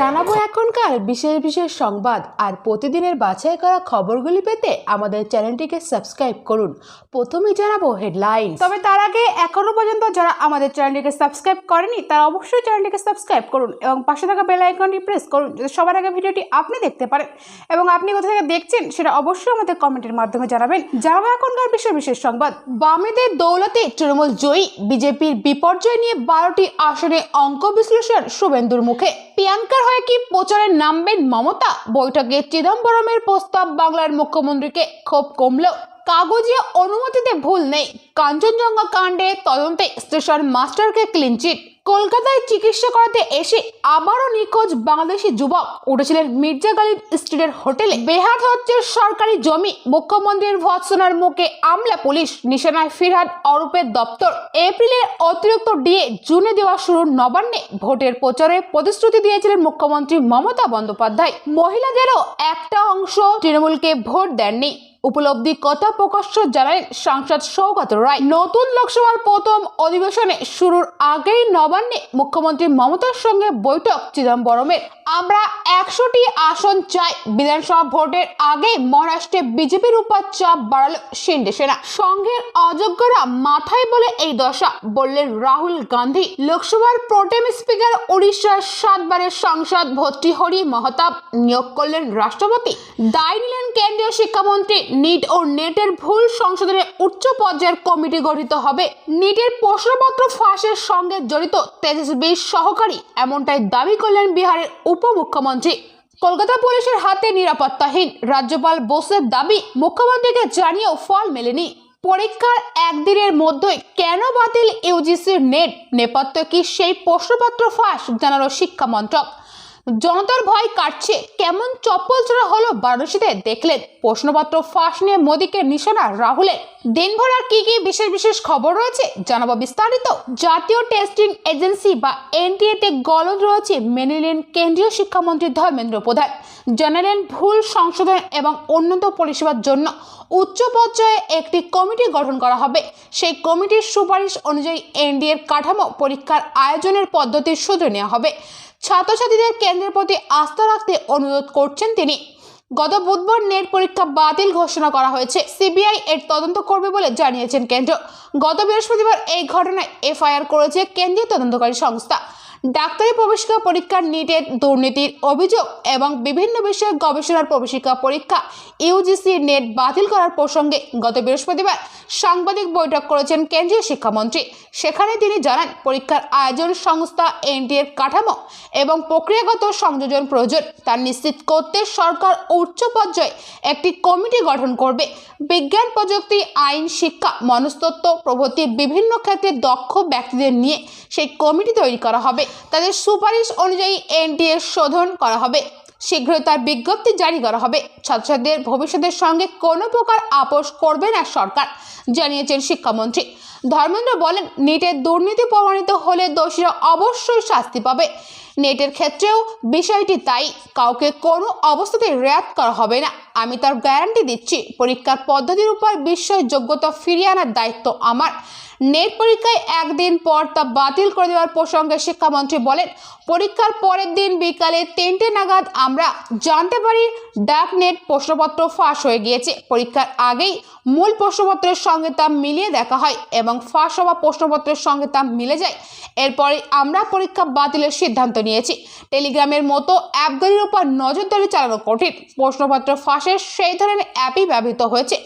জানাব এখনকার বিশেষ বিশেষ সংবাদ আর প্রতিদিনের বাছাই করা খবরগুলি পেতে আমাদের চ্যানেলটিকে সাবস্ক্রাইব করুন। প্রথমেই জানাব হেডলাইন তবে তার আগে এখনও পর্যন্ত যারা আমাদের চ্যানেলটিকে সাবস্ক্রাইব করেনি, তারা অবশ্যই চ্যানেলটিকে সাবস্ক্রাইব করুন এবং পাশে থাকা বেল আইকনটি প্রেস করুন যাতে সবার আগে ভিডিওটি আপনি দেখতে পারেন। এবং আপনি কোথা থেকে দেখছেন সেটা অবশ্যই আমাদের কমেন্টের মাধ্যমে জানাবেন। জানাব এখনকার বিশেষ বিশেষ সংবাদ। বামেদের দৌলতে তৃণমূল জয়ী। বিজেপির বিপর্যয় নিয়ে বারোটি আসনে অঙ্ক বিশ্লেষণ শুভেন্দুর মুখে। প্রিয়াঙ্কার হয়ে কি প্রচারে নামবেন মমতা? বৈঠকে চিদম্বরমের প্রস্তাব বাংলার মুখ্যমন্ত্রীকে ক্ষোভ কমলেও কাগজে অনুমতিতে ভুল নেই। কাঞ্চনজঙ্ঘা কাণ্ডে তদন্তে স্টেশন মাস্টারকে ক্লিনচিট কলকাতায় চিকিৎসা করাতে এসে আবারও নিখোঁজ বাংলাদেশি যুবক। উঠেছিলেন মির্জা গালিব স্ট্রিটের হোটেলে। বেহাত হচ্ছে সরকারি জমি। মুখ্যমন্ত্রীর ভৎসনার মুখে আমলা পুলিশ। নিশানায় ফিরহাদ অরূপের দপ্তর। এপ্রিলের অতিরিক্ত ডিএ জুনে দেওয়া শুরু নবান্নে ভোটের প্রচারে প্রতিশ্রুতি দিয়েছিলেন মুখ্যমন্ত্রী মমতা বন্দ্যোপাধ্যায়। মহিলাদেরও একটা অংশ তৃণমূলকে ভোট দেননি। উপলব্ধি কথা প্রকাশ্য জানালেন সাংসদ সৌগত রায়। নতুন লোকসভার প্রথম অধিবেশনে শুরুর আগেই নবান্নে মুখ্যমন্ত্রী মমতার সঙ্গে বৈঠক চিদম্বরমের। আমরা একশোটি আসন চাই। বিধানসভা ভোটের আগে মহারাষ্ট্রে বিজেপির উপর চাপ বাড়ালো শিন্ডে সেনা। সংঘের অযোগ্যরা মাথায় বলে এই দশা, বললেন রাহুল গান্ধী। লোকসভার প্রোটেম স্পিকার উড়িষ্যার সাতবারের সংসদ ভর্তিহরি মহতাব নিয়োগ করলেন রাষ্ট্রপতি। দায় নিলেন কেন্দ্রীয় শিক্ষামন্ত্রী নিট ও নেটের ভুল সংশোধনে উচ্চ পর্যায়ের কমিটি গঠিত হবে। নিটের প্রশ্নপত্র ফাঁসের সঙ্গে জড়িত তেজস্বী সহকারী, এমনটাই দাবি করলেন বিহারের উপমুখ্যমন্ত্রী। কলকাতা পুলিশের হাতে নিরাপত্তাহীন। রাজ্যপাল বোসের দাবি, মুখ্যমন্ত্রীকে জানিয়েও ফল মেলেনি। পরীক্ষার একদিনের মধ্যেই কেন বাতিল ইউজিসির নেট নেপথ্য কি সেই প্রশ্নপত্র ফাঁস? জানালো শিক্ষা মন্ত্রক। জনতার ভয় কাটছে। কেমন চপ্পল চড়া হলো বারাণসীতে দেখলেন। প্রশ্নপত্র ফাঁস নিয়ে মোদীকে নিশানা রাহুলের দিনভর আর কি কি বিশেষ বিশেষ খবর রয়েছে জানাব বিস্তারিত। জাতীয় টেস্টিং এজেন্সি বা এনটিএ তে গলদ রয়েছে মেনে নিলেন কেন্দ্রীয় শিক্ষামন্ত্রী ধর্মেন্দ্র প্রধান। জানালেন ভুল সংশোধন এবং উন্নত পরিষেবার জন্য উচ্চ পর্যায়ে একটি কমিটি গঠন করা হবে। সেই কমিটির সুপারিশ অনুযায়ী এনডিএর কাঠামো পরীক্ষার আয়োজনের পদ্ধতি শুধরে নেওয়া হবে। ছাত্রছাত্রীদের কেন্দ্রের প্রতি আস্থা রাখতে অনুরোধ করছেন তিনি। গত বুধবার নেট পরীক্ষা বাতিল ঘোষণা করা হয়েছে। সিবিআই এর তদন্ত করবে বলে জানিয়েছেন কেন্দ্র। গত বৃহস্পতিবার এই ঘটনায় এফআইআর করেছে কেন্দ্রীয় তদন্তকারী সংস্থা। ডাক্তারি প্রবেশিকা পরীক্ষার নিটের দুর্নীতির অভিযোগ এবং বিভিন্ন বিষয়ে গবেষণার প্রবেশিকা পরীক্ষা ইউজিসি নেট বাতিল করার প্রসঙ্গে গত বৃহস্পতিবার সাংবাদিক বৈঠক করেছেন কেন্দ্রীয় শিক্ষামন্ত্রী। সেখানে তিনি জানান, পরীক্ষার আয়োজন সংস্থা এনটিএর কাঠামো এবং প্রক্রিয়াগত সংযোজন প্রয়োজন। তা নিশ্চিত করতে সরকার উচ্চ পর্যায়ে একটি কমিটি গঠন করবে। বিজ্ঞান, প্রযুক্তি, আইন, শিক্ষা, মনস্তত্ত্ব প্রভৃতি বিভিন্ন ক্ষেত্রে দক্ষ ব্যক্তিদের নিয়ে সেই কমিটি তৈরি করা হবে। তাদের সুপারিশ অনুযায়ী এনটিএ শোধন করা হবে। শীঘ্রই তার বিজ্ঞপ্তি জারি করা হবে। ছাত্রছাত্রীদের ভবিষ্যতের সঙ্গে কোনো প্রকার আপোষ করবে না সরকার, জানিয়েছেন শিক্ষামন্ত্রী। ধর্মেন্দ্র বলেন, নিটের দুর্নীতি প্রমাণিত হলে দোষীরা অবশ্যই শাস্তি পাবে। নেটের ক্ষেত্রেও বিষয়টি তাই। কাউকে কোনো অবস্থাতেই রেয়াত করা হবে না। আমি তার গ্যারান্টি দিচ্ছি। পরীক্ষার পদ্ধতির উপর বিস্ময় যোগ্যতা ফিরিয়ে আনার দায়িত্ব আমার। নেট পরীক্ষায় একদিন পর তা বাতিল করে দেওয়ার প্রসঙ্গে শিক্ষামন্ত্রী বলেন, পরীক্ষার পরের দিন বিকালে তিনটে নাগাদ আমরা জানতে পারি ডাক নেট প্রশ্নপত্র ফাঁস হয়ে গিয়েছে। পরীক্ষার আগেই মূল প্রশ্নপত্রের সঙ্গে তা মিলিয়ে দেখা হয় এবং ফাঁস হওয়া প্রশ্নপত্রের সঙ্গে তা মিলে যায়। এরপরে আমরা পরীক্ষা বাতিলের সিদ্ধান্ত নিয়েছি। টেলিগ্রামের মতো অ্যাপগুলির উপর নজরদারি চালানো কঠিন। প্রশ্নপত্র ফাঁসের সেই ধরনের অ্যাপই ব্যবহৃত হয়েছে।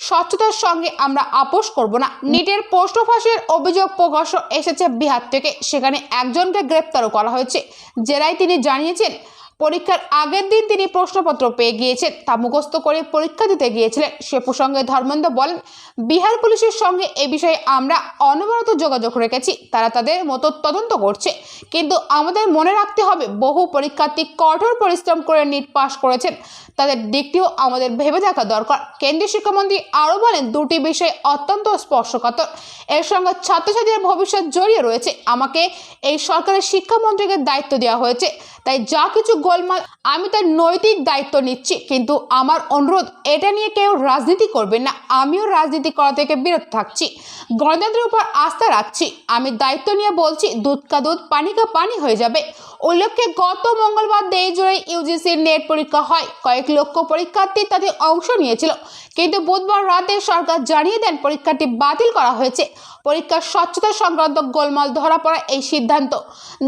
স্বচ্ছতার সঙ্গে আমরা আপোষ করব না। নিটের পোস্ট অফিসের অভিযোগ প্রকাশ্য এসেছে বিহার থেকে। সেখানে একজনকে গ্রেপ্তারও করা হয়েছে। জেরায় তিনি জানিয়েছেন পরীক্ষার আগের দিন তিনি প্রশ্নপত্র পেয়ে গিয়েছেন। তা মুখস্থ করে পরীক্ষা দিতে গিয়েছিলেন। সে প্রসঙ্গে ধর্মেন্দ্র বলেন, বিহার পুলিশের সঙ্গে এ বিষয়ে আমরা অনবরত যোগাযোগ রেখেছি। তারা তাদের মতো তদন্ত করছে। কিন্তু আমাদের মনে রাখতে হবে, বহু পরীক্ষার্থী কঠোর পরিশ্রম করে নিট পাস করেছেন। তাদের দিকটিও আমাদের ভেবে দেখা দরকার। কেন্দ্রীয় শিক্ষামন্ত্রী আরও বলেন, দুটি বিষয় অত্যন্ত স্পর্শকাতর। এর সঙ্গে ছাত্রছাত্রীদের ভবিষ্যৎ জড়িয়ে রয়েছে। আমাকে এই সরকারের শিক্ষামন্ত্রীকে দায়িত্ব দেওয়া হয়েছে। তাই যা কিছু গোলমাল, আমি তার নৈতিক দায়িত্ব নিচ্ছি, কিন্তু আমার অনুরোধ, এটা নিয়ে কেউ রাজনীতি করবে না। আমিও রাজনীতি করা থেকে বিরত থাকছি। গণতন্ত্রের উপর আস্থা রাখছি। আমি দায়িত্ব নিয়ে বলছি, দুধ কা দুধ, পানি কা পানি হয়ে যাবে। উল্লেখ্য, গত মঙ্গলবার দেশ জুড়ে ইউজিসির নেট পরীক্ষা হয়। কয়েক লক্ষ পরীক্ষার্থী তাতে অংশ নিয়েছিল। কিন্তু বুধবার রাতে সরকার জানিয়ে দেন, পরীক্ষাটি বাতিল করা হয়েছে। পরীক্ষার স্বচ্ছতা সংক্রান্ত গোলমাল ধরা পড়া এই সিদ্ধান্ত।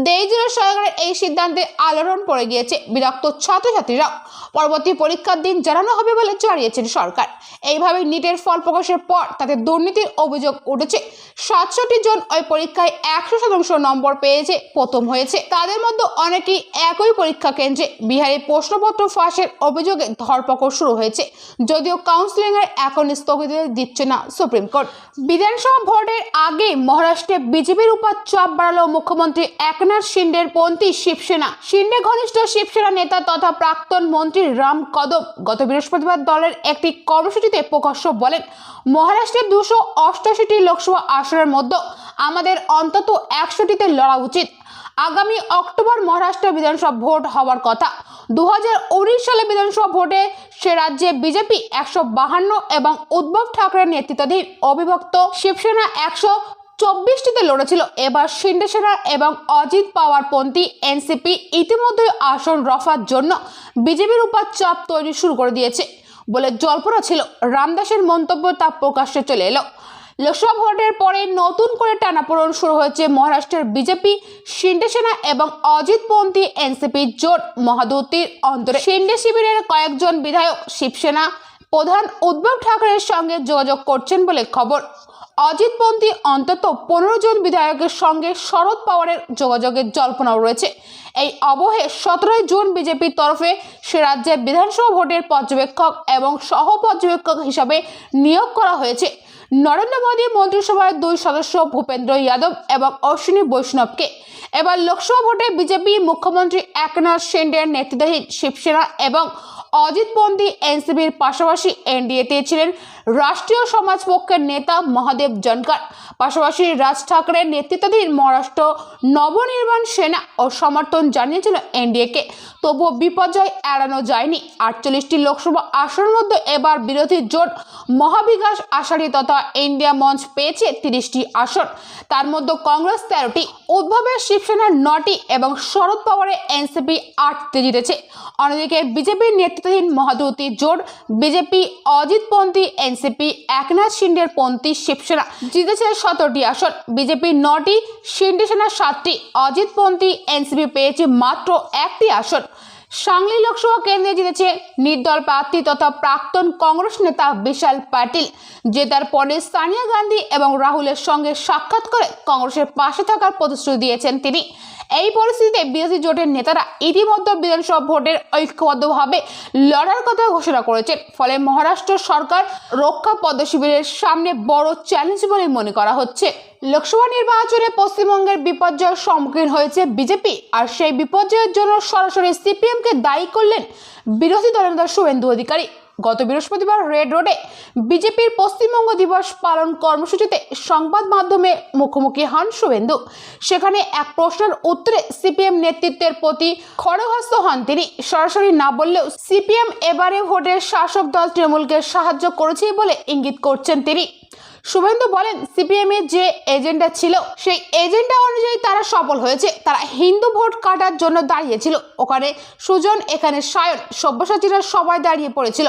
দেশ জুড়ে সরকারের এই সিদ্ধান্তে আলোড়ন পড়ে গিয়েছে। বিরক্ত ছাত্রছাত্রীরাও পরবর্তী পরীক্ষার দিন জানানো হবে বলে জানিয়েছেন সরকার। এইভাবে নিটের ফল প্রকাশের পর তাতে দুর্নীতির অভিযোগ উঠেছে। সাতষট্টি জন ওই পরীক্ষায় একশো শতাংশ নম্বর পেয়েছে, প্রথম হয়েছে। তাদের মধ্যে অনেকেই একই পরীক্ষা কেন্দ্রে বিহারে প্রশ্নপত্র ফাঁসের অভিযোগে ধরপকড় শুরু হয়েছে। যদিও কাউন্সিলিং এর এখন স্থগিত দিচ্ছে না সুপ্রিম কোর্ট। বিধানসভা ভোটের আগে মহারাষ্ট্রে বিজেপির উপর চাপ বাড়ালো মুখ্যমন্ত্রী একনাথ শিন্ডের পন্থী শিবসেনা। শিন্ডে ঘনিষ্ঠ শিবসেনা নেতা তথা প্রাক্তন মন্ত্রী রাম কদম গত বৃহস্পতিবার দলের একটি কর্মসূচিতে প্রকাশ্য বলেন, মহারাষ্ট্রের দুশো অষ্টাশিটি লোকসভা আসনের মধ্যে আমাদের অন্তত একশোটিতে লড়া উচিত। আগামী অক্টোবর মহারাষ্ট্র বিধানসভা ভোট হওয়ার কথা। দু হাজার উনিশ সালে বিধানসভা ভোটে সে রাজ্যে বিজেপি একশো বাহান্ন এবং উদ্ধব ঠাকরের নেতৃত্বাধীন অবিভক্ত শিবসেনা একশো চব্বিশটিতে লড়েছিল। এবার শিন্ডে সেনা এবং অজিত পাওয়ার পন্থী এনসিপি ইতিমধ্যে আসন রফার জন্য বিজেপির উপর চাপ তৈরি শুরু করে দিয়েছে বলে জল্পনা ছিল। রামদাসের মন্তব্য তা প্রকাশ্যে চলে এলো। লোকসভা ভোটের পরে নতুন করে টানাপোড়ন শুরু হয়েছে মহারাষ্ট্রের বিজেপি, শিন্ডে সেনা এবং অজিতপন্থী এনসিপি জোট মহাদুতির অন্তরে। শিন্ডে শিবিরের কয়েকজন বিধায়ক শিবসেনা, প্রধান উদ্ধব ঠাকরের সঙ্গে যোগাযোগ করছেন বলে খবর। অজিতপন্থী অন্তত পনেরো জন বিধায়কের সঙ্গে শরদ পাওয়ারের যোগাযোগের জল্পনাও রয়েছে। এই অবহে সতেরোই জুন বিজেপির তরফে সে রাজ্যের বিধানসভা ভোটের পর্যবেক্ষক এবং সহ পর্যবেক্ষক হিসাবে নিয়োগ করা হয়েছে। নরেন্দ্র মোদী মন্ত্রিসভার দুই সদস্য ভূপেন্দ্র যাদব এবং অশ্বিনী বৈষ্ণবকে। এবার লোকসভা ভোটে বিজেপি মুখ্যমন্ত্রী একনাথ সিন্ডের নেতৃত্বাধীন শিবসেনা এবং অজিতপন্থী এনসিপির পাশাপাশি এনডিএতে ছিলেন রাষ্ট্রীয় সমাজ পক্ষের নেতা মহাদেব জনকার। পাশাপাশি রাজ ঠাকরের নেতৃত্বাধীন মহারাষ্ট্র নবনির্মাণ সেনা ও সমর্থন জানিয়েছিল এনডিএকে তবুও বিপর্যয় এড়ানো যায়নি। আটচল্লিশটি লোকসভা আসনের মধ্যে এবার বিরোধী জোট মহাবিকাশ আষাঢ়ি তথা ইন্ডিয়া মঞ্চ পেয়েছে তিরিশটি আসন। তার মধ্যে কংগ্রেস তেরোটি, উদ্ভবের শিবসেনার নটি এবং শরদ পাওয়ারে এনসিপি আটটি জিতেছে। অন্যদিকে বিজেপির নেতৃত্বাধীন মহাদুতি জোট, বিজেপি অজিতপন্থী এনসিপি, একনাথ শিন্ডের পন্থী শিবসেনা জিতেছে সতেরোটি আসন। বিজেপি নটি, শিন্ডে সেনা সাতটি অজিতপন্থী এনসিপি পেয়েছে মাত্র একটি আসন। সাংলি লোকসভা কেন্দ্রে জিতেছে নির্দল প্রার্থী তথা প্রাক্তন কংগ্রেস নেতা বিশাল পাটিল জেতার পরে সোনিয়া গান্ধী এবং রাহুলের সঙ্গে সাক্ষাৎ করে কংগ্রেসের পাশে থাকার প্রতিশ্রুতি দিয়েছেন তিনি। এই পরিস্থিতিতে বিরোধী জোটের নেতারা ইতিমধ্যে বিধানসভা ভোটের ঐক্যবদ্ধভাবে লড়ার কথা ঘোষণা করেছেন। ফলে মহারাষ্ট্র সরকার রক্ষা পদ্মশিবিরের সামনে বড় চ্যালেঞ্জ বলে মনে করা হচ্ছে। লোকসভা নির্বাচনে পশ্চিমবঙ্গের বিপর্যয়ের সম্মুখীন হয়েছে বিজেপি। আর সেই বিপর্যয়ের জন্য সরাসরি সিপিএমকে দায়ী করলেন বিরোধী দলনেতা শুভেন্দু অধিকারী। গত বৃহস্পতিবার রেড রোডে বিজেপির পশ্চিমবঙ্গ দিবস পালন কর্মসূচিতে সংবাদ মাধ্যমে মুখোমুখি হন শুভেন্দু। সেখানে এক প্রশ্নের উত্তরে সিপিএম নেতৃত্বের প্রতি খড়গস্ত হন তিনি। সরাসরি না বললেও সিপিএম এবারে ভোটের শাসক দল তৃণমূলকে সাহায্য করেছে বলে ইঙ্গিত করছেন তিনি। শুভেন্দু বলেন সিপিএম এর যে এজেন্ডা ছিল, সেই এজেন্ডা অনুযায়ী তারা সফল হয়েছে। তারা হিন্দু ভোট কাটার জন্য দাঁড়িয়েছিল। ওখানে সুজন, এখানে সায়ন, সব্যসাচীরা সবাই দাঁড়িয়ে পড়েছিল।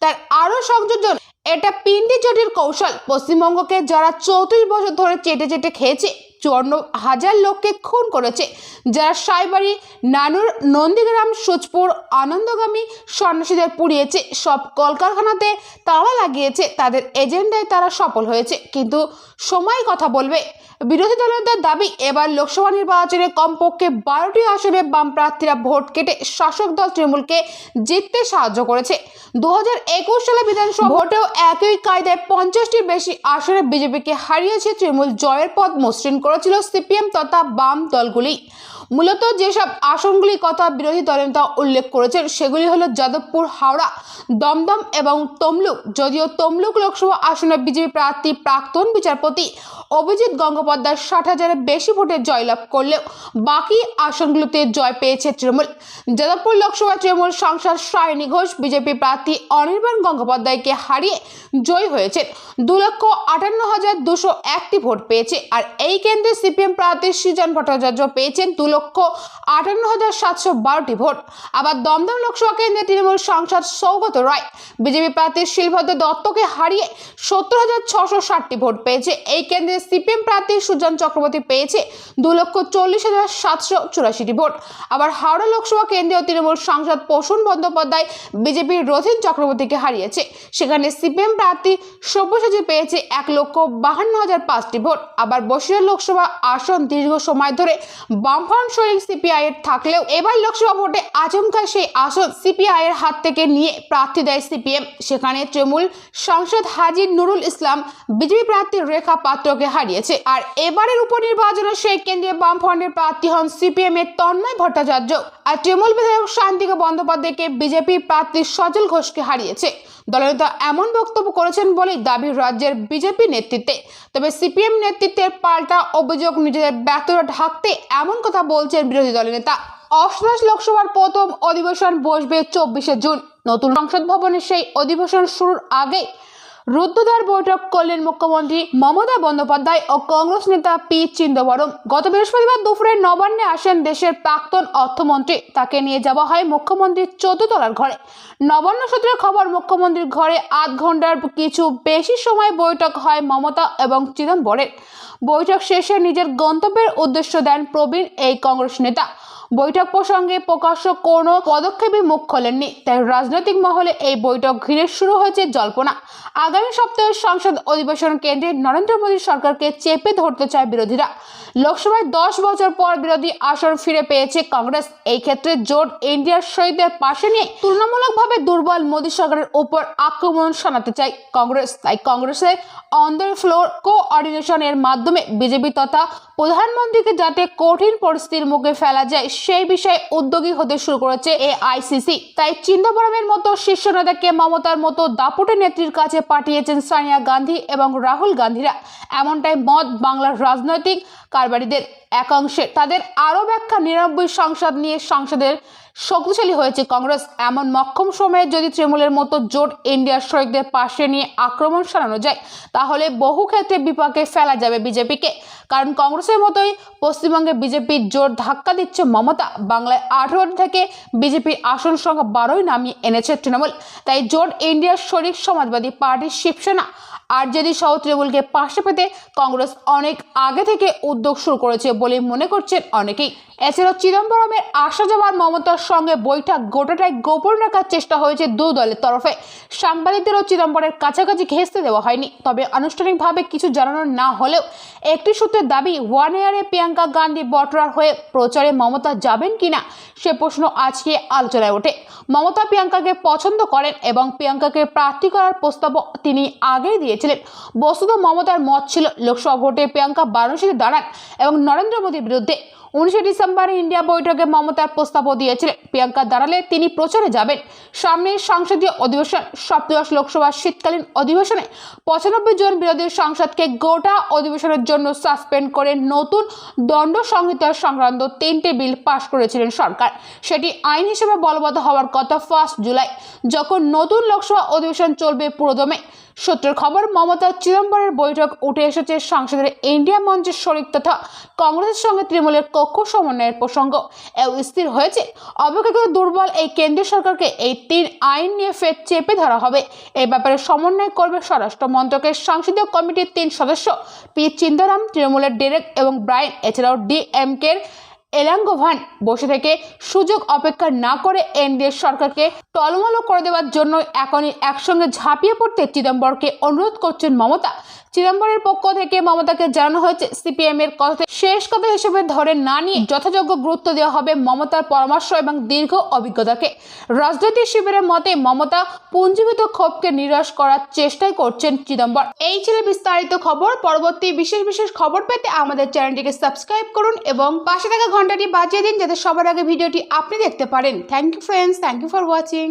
তার আরও সংযোজন, এটা পিন্ডি চটির কৌশল। পশ্চিমবঙ্গকে যারা চৌত্রিশ বছর ধরে চেটে চেটে খেয়েছে চুয়ান্ন হাজার লোককে খুন করেছে যারা সাইবাড়ি নানুর নন্দীগ্রাম, সুচপুর, আনন্দগামী সন্ন্যাসীদের পুড়িয়েছে। সব কলকারখানাতে তালা লাগিয়েছে তাদের এজেন্ডায় তারা সফল হয়েছে, কিন্তু সময় কথা বলবে। বিরোধী দলের দাবি, এবার লোকসভা নির্বাচনে কমপক্ষে বারোটি আসনে বাম প্রার্থীরা ভোট কেটে শাসক দল তৃণমূলকে জিততে সাহায্য করেছে। দু হাজার একুশ সালে বিধানসভা ভোটেও একই কায়দায় পঞ্চাশটির বেশি আসনে বিজেপিকে হারিয়েছে তৃণমূল জয়ের পথ মসৃণ করেছিল সিপিএম তথা বাম দলগুলি। মূলত যেসব আসনগুলির কথা বিরোধী দলনেতা উল্লেখ করেছেন, সেগুলি হলো যাদবপুর, হাওড়া, দমদম এবং তমলুক। যদিও তমলুক লোকসভা আসনে বিজেপি প্রার্থী প্রাক্তন বিচারপতি অভিজিৎ গঙ্গোপাধ্যায় ষাট হাজারের বেশি ভোটে জয়লাভ করলেও বাকি আসনগুলোতে জয় পেয়েছে তৃণমূল। যাদবপুর লোকসভা তৃণমূল সাংসদ সায়নী ঘোষ, বিজেপি প্রার্থী অনির্বাণ গঙ্গোপাধ্যায়কে হারিয়ে জয়ী হয়েছেন। দু লক্ষ আটান্ন হাজার দুশো একটি ভোট পেয়েছে। আর এই কেন্দ্রে সিপিএম প্রার্থী সৃজন ভট্টাচার্য পেয়েছেন দু লক্ষ আটান্ন হাজার সাতশো বারোটি ভোট। আবার দমদম লোকসভা কেন্দ্রে তৃণমূল সাংসদ সৌগত রায়, বিজেপি প্রার্থী শিলভদ্র দত্তকে হারিয়ে সত্তর হাজার ছশো ষাটটি ভোট পেয়েছে। এই কেন্দ্রে সিপিএম প্রার্থী সুজন চক্রবর্তী পেয়েছে দু লক্ষ চল্লিশ হাজার সাতশো চুরাশিটি ভোট। আবার হাওড়া লোকসভা কেন্দ্রীয় তৃণমূল সাংসদ প্রসূন বন্দ্যোপাধ্যায় বিজেপির রথিন চক্রবর্তীকে হারিয়েছে। সেখানে সিপিএম প্রার্থী সব্যসাচী পেয়েছে এক লক্ষ বাহান্ন হাজার পাঁচটি ভোট। আবার বসিরহাট লোকসভা আসন দীর্ঘ সময় ধরে বামফ্রন্ট শরিক সিপিআই এর থাকলেও এবার লোকসভা ভোটে আচমকা সেই আসন সিপিআই এর হাত থেকে নিয়ে প্রার্থী দেয় সিপিএম। সেখানে তৃণমূল সাংসদ হাজি নুরুল ইসলাম বিজেপি প্রার্থী রেখা পাত্রকে হারিয়েছে। আর এবারের উপনির্বাচনে সেই কেন্দ্রীয় বামফ্রন্টের প্রার্থী হন সিপিএম এর তন্ময় ভট্টাচার্য। আর তৃণমূল বিধায়ক শান্তিকে বন্দ্যোপাধ্যায়কে বিজেপি প্রার্থী সজল ঘোষকে হারিয়েছে। দলনেতা এমন বক্তব্য করেছেন বলেই দাবি রাজ্যের বিজেপি নেতৃত্বে। তবে সিপিএম নেতৃত্বের পাল্টা অভিযোগ নিজেদের ব্যর্থতা ঢাকতে এমন কথা বলছেন বিরোধী দলের নেতা। অষ্টাদশ লোকসভার প্রথম অধিবেশন বসবে চব্বিশে জুন। নতুন সংসদ ভবনে সেই অধিবেশন শুরুর আগে রুদ্ধদ্বার বৈঠক করলেন মুখ্যমন্ত্রী মমতা বন্দ্যোপাধ্যায় ও কংগ্রেস নেতা পি চিদম্বরম। গত বৃহস্পতিবার দুপুরে নবান্নে আসেন দেশের প্রাক্তন অর্থমন্ত্রী। তাকে নিয়ে যাওয়া হয় মুখ্যমন্ত্রীর চোদ্দতলার ঘরে। নবান্ন সূত্রের খবর, মুখ্যমন্ত্রীর ঘরে আধ ঘণ্টার কিছু বেশি সময় বৈঠক হয় মমতা এবং চিদম্বরের। বৈঠক শেষে নিজের গন্তব্যের উদ্দেশ্য দেন প্রবীণ এই কংগ্রেস নেতা। বৈঠক প্রসঙ্গে প্রকাশ্য কোনো পদক্ষেপই মুখ খোলেননি। তাই রাজনৈতিক মহলে এই বৈঠক ঘিরে শুরু হয়েছে জল্পনা। আগামী সপ্তাহে সংসদ অধিবেশন কেন্দ্রে নরেন্দ্র মোদী সরকারকে চেপে ধরতে চায় বিরোধীরা। লোকসভায় দশ বছর পর বিরোধী আসন ফিরে পেয়েছে কংগ্রেস। এই ক্ষেত্রে জোট ইন্ডিয়ার শহীদদের পাশে নিয়ে তুলনামূলকভাবে দুর্বল মোদী সরকারের উপর আক্রমণ শোনাতে চায় কংগ্রেস। তাই কংগ্রেসের অন দ্য ফ্লোর কোঅর্ডিনেশনের মাধ্যমে বিজেপি তথা প্রধানমন্ত্রীকে যাতে কঠিন পরিস্থিতির মুখে ফেলা যায় সেই বিষয়ে উদ্যোগী হতে শুরু করেছে এ আইসিসি তাই চিন্তাপরমের মতো শীর্ষ নেতাকে মমতার মতো দাপুটে নেত্রীর কাছে পাঠিয়েছেন সানিয়া গান্ধী এবং রাহুল গান্ধীরা। এমনটাই মত বাংলার রাজনৈতিক কারবারিদের। একাংশে তাদের আরও ব্যাখ্যা নিরানব্বই সংসদ নিয়ে সংসদের শক্তিশালী হয়েছে কংগ্রেস। এমন মক্ষম সময়ে যদি তৃণমূলের মতো জোট ইন্ডিয়ার শরিকদের পাশে নিয়ে আক্রমণ সারানো যায়, তাহলে বহু ক্ষেত্রে বিপাকে ফেলা যাবে বিজেপিকে। কারণ কংগ্রেসের মতোই পশ্চিমবঙ্গে বিজেপির জোর ধাক্কা দিচ্ছে মমতা। বাংলায় আঠেরো থেকে বিজেপির আসন সংখ্যা বারোই নামিয়ে এনেছে তৃণমূল। তাই জোট ইন্ডিয়ার শরিক সমাজবাদী পার্টির শিবসেনা আরজেডি সহ তৃণমূলকে পাশে পেতে কংগ্রেস অনেক আগে থেকে উদ্যোগ শুরু করেছে বলে মনে করছেন অনেকেই। এছাড়াও চিদম্বরমের আসা যাওয়ার মমতার সঙ্গে বৈঠক গোটাটাই গোপন রাখার চেষ্টা হয়েছে দু দলের তরফে। সাংবাদিকদেরও চিদম্বরের কাছাকাছি ঘেঁচতে দেওয়া হয়নি। তবে আনুষ্ঠানিকভাবে কিছু জানানো না হলেও একটি সূত্রের দাবি, ওয়ান ইয়ারে প্রিয়াঙ্কা গান্ধী বটরার হয়ে প্রচারে মমতা যাবেন কিনা সে প্রশ্ন আজকে আলোচনায় ওঠে। মমতা প্রিয়াঙ্কাকে পছন্দ করেন এবং প্রিয়াঙ্কাকে প্রার্থী করার প্রস্তাবও তিনি আগেই দিয়েছিলেন বস্তুত মমতার মত ছিল লোকসভা ভোটে প্রিয়াঙ্কা বারাণসীতে দাঁড়ান এবং নরেন্দ্র মোদীর বিরুদ্ধে উনিশে ডিসেম্বরে ইন্ডিয়া বৈঠকে মমতার প্রস্তাবও দিয়েছিলেন। প্রিয়াঙ্কা দাঁড়ালে তিনি প্রচারে যাবেন। সামনের সংসদীয় অধিবেশন, সপ্তদশ লোকসভার শীতকালীন অধিবেশনে পঁচানব্বই জন বিরোধী সংসদকে গোটা অধিবেশনের জন্য সাসপেন্ড করে নতুন দণ্ড সংহিতা সংক্রান্ত তিনটে বিল পাশ করেছিলেন সরকার। সেটি আইন হিসেবে বলবৎ হওয়ার কথা ফার্স্ট জুলাই, যখন নতুন লোকসভা অধিবেশন চলবে পুরোদমে সূত্রের খবর, মমতা চিদম্বরের বৈঠক উঠে এসেছে সংসদের ইন্ডিয়া মঞ্চের শরিক তথা কংগ্রেসের সঙ্গে তৃণমূলের কক্ষ সমন্বয়ের প্রসঙ্গ। এও স্থির হয়েছে অপেক্ষাকৃত দুর্বল এই কেন্দ্রীয় সরকারকে এই তিন আইন নিয়ে ফের চেপে ধরা হবে। এই ব্যাপারে সমন্বয় করবে স্বরাষ্ট্র মন্ত্রকের সংসদীয় কমিটির তিন সদস্য, পি চিন্তারাম, তৃণমূলের ডেরেক এবং ব্রায়ন এছাড়াও ডিএমকের এলাঙ্গোভান বসে থেকে সুযোগ অপেক্ষা না করে এনডিএ সরকারকে টলমলো করে দেওয়ার জন্য এখনই একসঙ্গে ঝাঁপিয়ে পড়তে চিদম্বরকে অনুরোধ করছেন মমতা। চিদম্বরের পক্ষ থেকে মমতাকে জানানো হয়েছে সিপিএম এর কথা শেষ কথা হিসেবে ধরে না নিয়ে যথাযোগ্য গুরুত্ব দেওয়া হবে মমতার পরামর্শ এবং দীর্ঘ অভিজ্ঞতাকে। রাজনৈতিক শিবিরের মতে মমতা পুঞ্জীভূত ক্ষোভকে নিরাশ করার চেষ্টাই করছেন চিদম্বর। এই ছিল বিস্তারিত খবর। পরবর্তী বিশেষ বিশেষ খবর পেতে আমাদের চ্যানেলটিকে সাবস্ক্রাইব করুন এবং পাশে থাকা ঘন্টাটি বাজিয়ে দিন যাতে সবার আগে ভিডিওটি আপনি দেখতে পারেন। Thank you friends thank you for watching